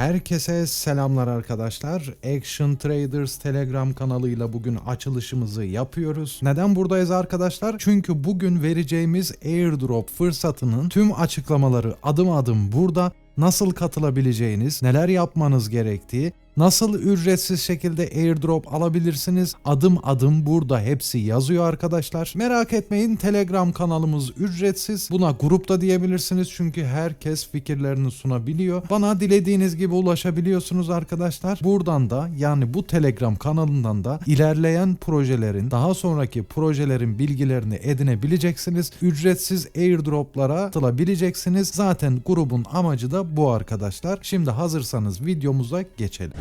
Herkese selamlar arkadaşlar. Action Traders Telegram kanalıyla bugün açılışımızı yapıyoruz. Neden buradayız arkadaşlar? Çünkü bugün vereceğimiz airdrop fırsatının tüm açıklamaları adım adım burada. Nasıl katılabileceğiniz, neler yapmanız gerektiği, Nasıl ücretsiz şekilde airdrop alabilirsiniz? Adım adım burada hepsi yazıyor arkadaşlar. Merak etmeyin Telegram kanalımız ücretsiz. Buna grupta diyebilirsiniz çünkü herkes fikirlerini sunabiliyor. Bana dilediğiniz gibi ulaşabiliyorsunuz arkadaşlar. Buradan da yani bu Telegram kanalından da ilerleyen projelerin daha sonraki projelerin bilgilerini edinebileceksiniz. Ücretsiz airdroplara katılabileceksiniz. Zaten grubun amacı da bu arkadaşlar. Şimdi hazırsanız videomuza geçelim.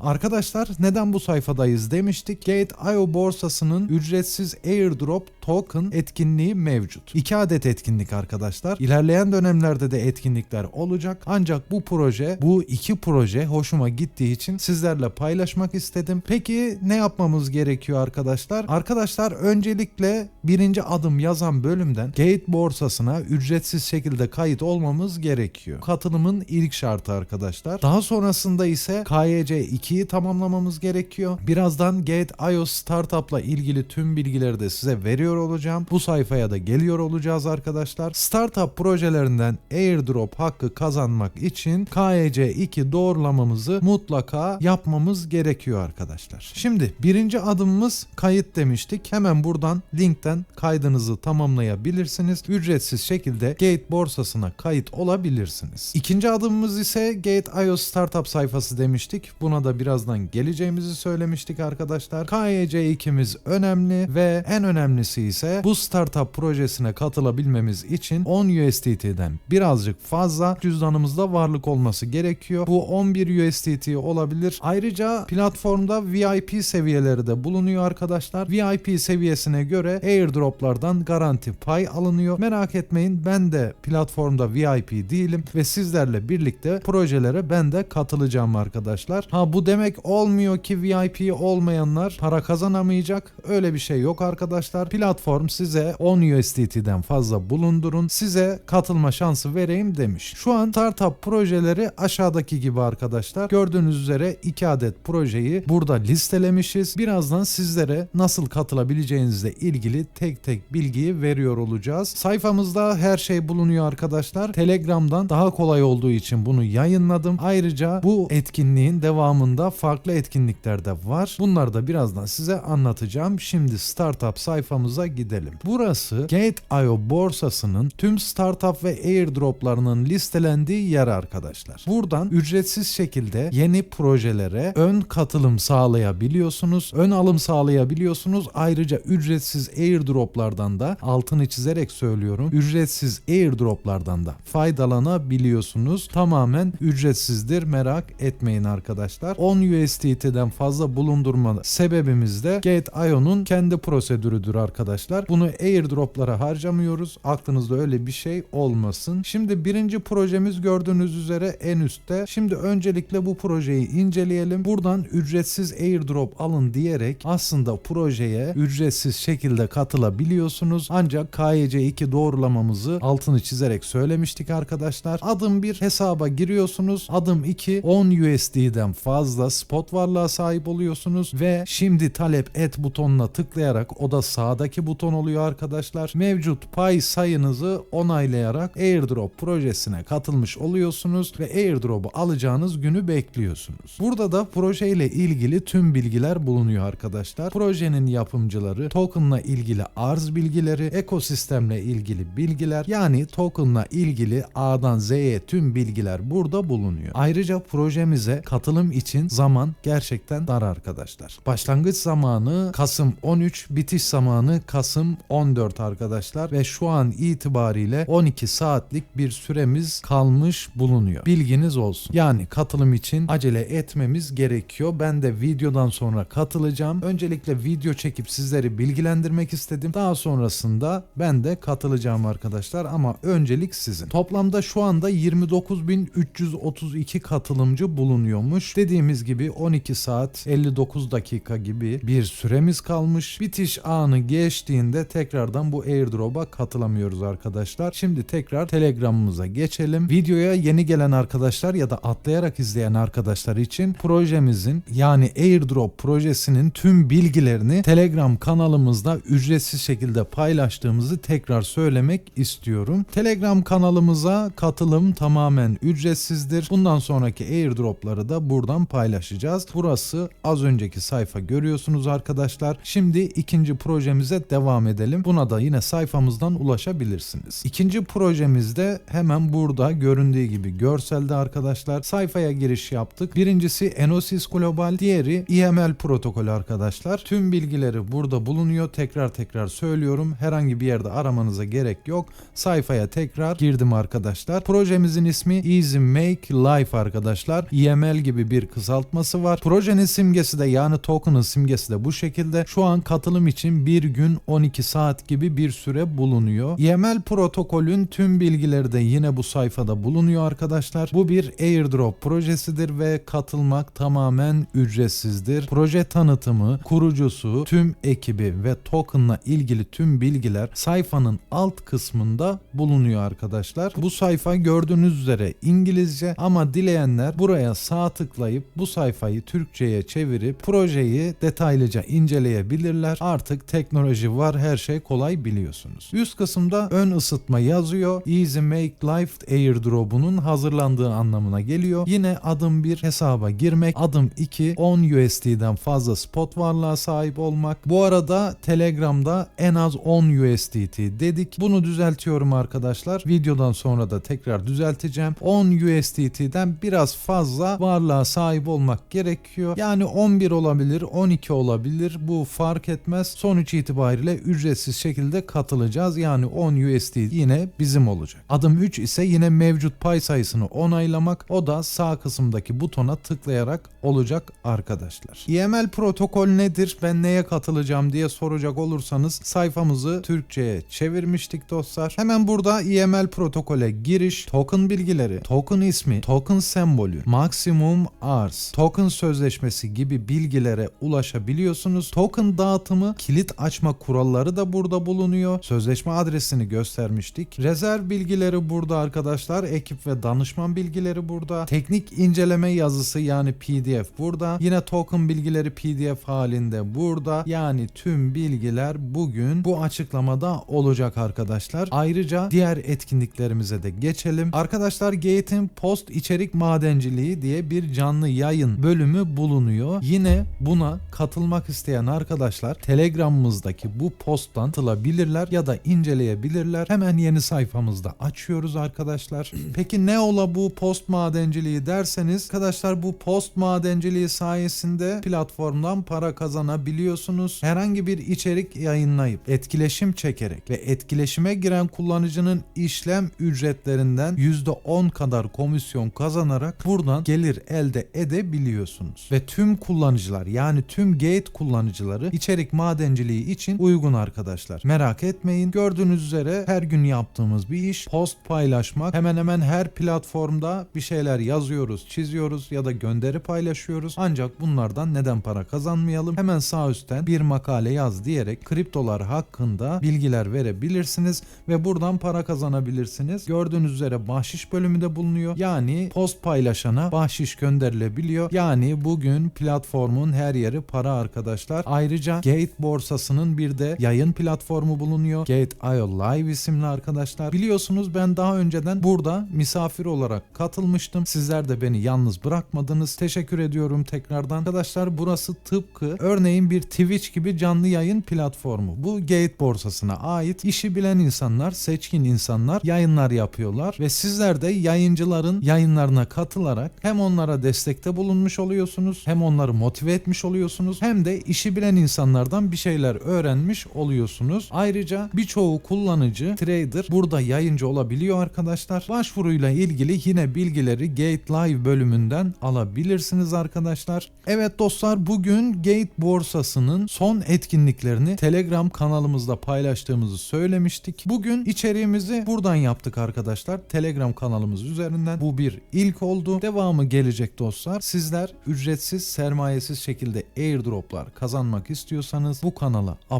Arkadaşlar neden bu sayfadayız demiştik. Gate.io borsasının ücretsiz airdrop token etkinliği mevcut. 2 adet etkinlik arkadaşlar. İlerleyen dönemlerde de etkinlikler olacak. Ancak bu proje, bu iki proje hoşuma gittiği için sizlerle paylaşmak istedim. Peki ne yapmamız gerekiyor arkadaşlar? Arkadaşlar öncelikle birinci adım yazan bölümden Gate borsasına ücretsiz şekilde kayıt olmamız gerekiyor. Katılımın ilk şartı arkadaşlar. Daha sonrasında ise KYC 2'yi tamamlamamız gerekiyor. Birazdan Gate.io Startup'la ilgili tüm bilgileri de size veriyor olacağım. Bu sayfaya da geliyor olacağız arkadaşlar. Startup projelerinden airdrop hakkı kazanmak için KYC 2 doğrulamamızı mutlaka yapmamız gerekiyor arkadaşlar. Şimdi birinci adımımız kayıt demiştik. Hemen buradan linkten kaydınızı tamamlayabilirsiniz. Ücretsiz şekilde Gate borsasına kayıt olabilirsiniz. İkinci adımımız ise Gate.io Startup sayfası demiştik. Buna da birazdan geleceğimizi söylemiştik arkadaşlar. KYC 2'miz önemli ve en önemlisi ise bu startup projesine katılabilmemiz için 10 USDT'den birazcık fazla cüzdanımızda varlık olması gerekiyor. Bu 11 USDT olabilir. Ayrıca platformda VIP seviyeleri de bulunuyor arkadaşlar. VIP seviyesine göre airdroplardan garanti pay alınıyor. Merak etmeyin ben de platformda VIP değilim ve sizlerle birlikte projelere ben de katılacağım arkadaşlar. Ha bu demek olmuyor ki VIP olmayanlar para kazanamayacak. Öyle bir şey yok arkadaşlar. Platform size 10 USDT'den fazla bulundurun. Size katılma şansı vereyim demiş. Şu an startup projeleri aşağıdaki gibi arkadaşlar. Gördüğünüz üzere 2 adet projeyi burada listelemişiz. Birazdan sizlere nasıl katılabileceğinizle ilgili tek tek bilgiyi veriyor olacağız. Sayfamızda her şey bulunuyor arkadaşlar. Telegram'dan daha kolay olduğu için bunu yayınladım. Ayrıca bu etkinliğin devamında farklı etkinlikler de var. Bunları da birazdan size anlatacağım. Şimdi startup sayfamıza gidelim. Burası Gate.io borsasının tüm startup ve airdroplarının listelendiği yer arkadaşlar. Buradan ücretsiz şekilde yeni projelere ön katılım sağlayabiliyorsunuz. Ön alım sağlayabiliyorsunuz. Ayrıca ücretsiz airdroplardan da altını çizerek söylüyorum. Ücretsiz airdroplardan da faydalanabiliyorsunuz. Tamamen ücretsizdir. Merak etmeyin arkadaşlar. 10 USDT'den fazla bulundurma sebebimiz de Gate.io'nun kendi prosedürüdür arkadaşlar. Bunu airdroplara harcamıyoruz. Aklınızda öyle bir şey olmasın. Şimdi birinci projemiz gördüğünüz üzere en üstte. Şimdi öncelikle bu projeyi inceleyelim. Buradan ücretsiz airdrop alın diyerek aslında projeye ücretsiz şekilde katılabiliyorsunuz. Ancak KYC 2 doğrulamamızı altını çizerek söylemiştik arkadaşlar. Adım 1 hesaba giriyorsunuz. Adım 2 10 USD'den fazla spot varlığa sahip oluyorsunuz ve şimdi talep et butonuna tıklayarak o da sağdaki buton oluyor arkadaşlar. Mevcut pay sayınızı onaylayarak airdrop projesine katılmış oluyorsunuz ve airdrop'u alacağınız günü bekliyorsunuz. Burada da projeyle ilgili tüm bilgiler bulunuyor arkadaşlar. Projenin yapımcıları, token'la ilgili arz bilgileri, ekosistemle ilgili bilgiler yani token'la ilgili A'dan Z'ye tüm bilgiler burada bulunuyor. Ayrıca projemize katılım için zaman gerçekten dar arkadaşlar. Başlangıç zamanı Kasım 13, bitiş zamanı Kasım 14 arkadaşlar ve şu an itibariyle 12 saatlik bir süremiz kalmış bulunuyor. Bilginiz olsun. Yani katılım için acele etmemiz gerekiyor. Ben de videodan sonra katılacağım. Öncelikle video çekip sizleri bilgilendirmek istedim. Daha sonrasında ben de katılacağım arkadaşlar ama öncelik sizin. Toplamda şu anda 29.332 katılımcı bulunuyormuş. Dediğimiz gibi 12 saat 59 dakika gibi bir süremiz kalmış. Bitiş anı geçti geçtiğinde tekrardan bu airdrop'a katılamıyoruz arkadaşlar. Şimdi tekrar Telegram'ımıza geçelim. Videoya yeni gelen arkadaşlar ya da atlayarak izleyen arkadaşlar için projemizin yani airdrop projesinin tüm bilgilerini Telegram kanalımızda ücretsiz şekilde paylaştığımızı tekrar söylemek istiyorum. Telegram kanalımıza katılım tamamen ücretsizdir. Bundan sonraki airdropları da buradan paylaşacağız. Burası az önceki sayfa görüyorsunuz arkadaşlar. Şimdi ikinci projemize devam edelim. Buna da yine sayfamızdan ulaşabilirsiniz. İkinci projemizde hemen burada göründüğü gibi görselde arkadaşlar sayfaya giriş yaptık. Birincisi Enosis Global, diğeri EML protokolü arkadaşlar. Tüm bilgileri burada bulunuyor. Tekrar tekrar söylüyorum. Herhangi bir yerde aramanıza gerek yok. Sayfaya tekrar girdim arkadaşlar. Projemizin ismi Easy Make Life arkadaşlar. EML gibi bir kısaltması var. Projenin simgesi de yani token'ın simgesi de bu şekilde. Şu an katılım için bir gün 12 saat gibi bir süre bulunuyor. EML protokolün tüm bilgileri de yine bu sayfada bulunuyor arkadaşlar. Bu bir airdrop projesidir ve katılmak tamamen ücretsizdir. Proje tanıtımı, kurucusu, tüm ekibi ve token'la ilgili tüm bilgiler sayfanın alt kısmında bulunuyor arkadaşlar. Bu sayfa gördüğünüz üzere İngilizce ama dileyenler buraya sağ tıklayıp bu sayfayı Türkçe'ye çevirip projeyi detaylıca inceleyebilirler. Artık teknoloji var her şey kolay biliyorsunuz. Üst kısımda ön ısıtma yazıyor. Easy Make Life Airdrop'unun hazırlandığı anlamına geliyor. Yine adım 1 hesaba girmek. Adım 2 10 USD'den fazla spot varlığa sahip olmak. Bu arada Telegram'da en az 10 USDT dedik. Bunu düzeltiyorum arkadaşlar. Videodan sonra da tekrar düzelteceğim. 10 USDT'den biraz fazla varlığa sahip olmak gerekiyor. Yani 11 olabilir, 12 olabilir. Bu fark etmez. Sonuç itibariyle ücretsiz şekilde katılacağız. Yani 10 USD yine bizim olacak. Adım 3 ise yine mevcut pay sayısını onaylamak. O da sağ kısımdaki butona tıklayarak olacak arkadaşlar. EML protokol nedir? Ben neye katılacağım diye soracak olursanız sayfamızı Türkçe'ye çevirmiştik dostlar. Hemen burada EML protokole giriş, token bilgileri, token ismi, token sembolü, maksimum arz, token sözleşmesi gibi bilgilere ulaşabiliyorsunuz. Token dağıtımı, kilit açma kuralları da burada bulunuyor. Sözleşme adresini göstermiştik. Rezerv bilgileri burada arkadaşlar. Ekip ve danışman bilgileri burada. Teknik inceleme yazısı yani PDF burada. Yine token bilgileri PDF halinde burada. Yani tüm bilgiler bugün bu açıklamada olacak arkadaşlar. Ayrıca diğer etkinliklerimize de geçelim. Arkadaşlar Gate'in post içerik madenciliği diye bir canlı yayın bölümü bulunuyor. Yine buna katılmak isteyen arkadaşlar Telegram'ımızdaki bu posttan katılabilirler ya da inceleyebilirler. Hemen yeni sayfamızda açıyoruz arkadaşlar. Peki ne ola bu post madenciliği derseniz arkadaşlar bu post madenciliği sayesinde platformdan para kazanabiliyorsunuz. Herhangi bir içerik yayınlayıp etkileşim çekerek ve etkileşime giren kullanıcının işlem ücretlerinden %10 kadar komisyon kazanarak buradan gelir elde edebiliyorsunuz. Ve tüm kullanıcılar yani tüm Gate kullanıcıları içerik madenciliği için uygun arkadaşlar. Merak etmeyin. Gördüğünüz üzere her gün yaptığımız bir iş. Post paylaşmak. Hemen hemen her platformda bir şeyler yazıyoruz, çiziyoruz ya da gönderi paylaşıyoruz. Ancak bunlardan neden para kazanmayalım? Hemen sağ üstten bir makale yaz diyerek kriptolar hakkında bilgiler verebilirsiniz ve buradan para kazanabilirsiniz. Gördüğünüz üzere bahşiş bölümü de bulunuyor. Yani post paylaşana bahşiş gönderilebiliyor. Yani bugün platformun her yeri para arkadaşlar. Ayrıca Gate borsasının bir de yayın platformu bulunuyor. Gate.io Live isimli arkadaşlar. Biliyorsunuz ben daha önceden burada misafir olarak katılmıştım. Sizler de beni yalnız bırakmadınız. Teşekkür ediyorum tekrardan. Arkadaşlar burası tıpkı örneğin bir Twitch gibi canlı yayın platformu. Bu Gate borsasına ait işi bilen insanlar, seçkin insanlar yayınlar yapıyorlar ve sizler de yayıncıların yayınlarına katılarak hem onlara destekte bulunmuş oluyorsunuz, hem onları motive etmiş oluyorsunuz, hem de işi bilen insanlardan bir şeyler öğrenmiş oluyorsunuz. Ayrıca birçoğu kullanıcı, trader burada yayıncı olabiliyor arkadaşlar. Başvuruyla ilgili yine bilgileri Gate Live bölümünden alabilirsiniz arkadaşlar. Evet dostlar bugün Gate borsasının son etkinliklerini Telegram kanalımızda paylaştığımızı söylemiştik. Bugün içeriğimizi buradan yaptık arkadaşlar. Telegram kanalımız üzerinden. Bu bir ilk oldu. Devamı gelecek dostlar. Sizler ücretsiz sermayesiz şekilde airdroplar kazanmak istiyorsanız bu kanala abone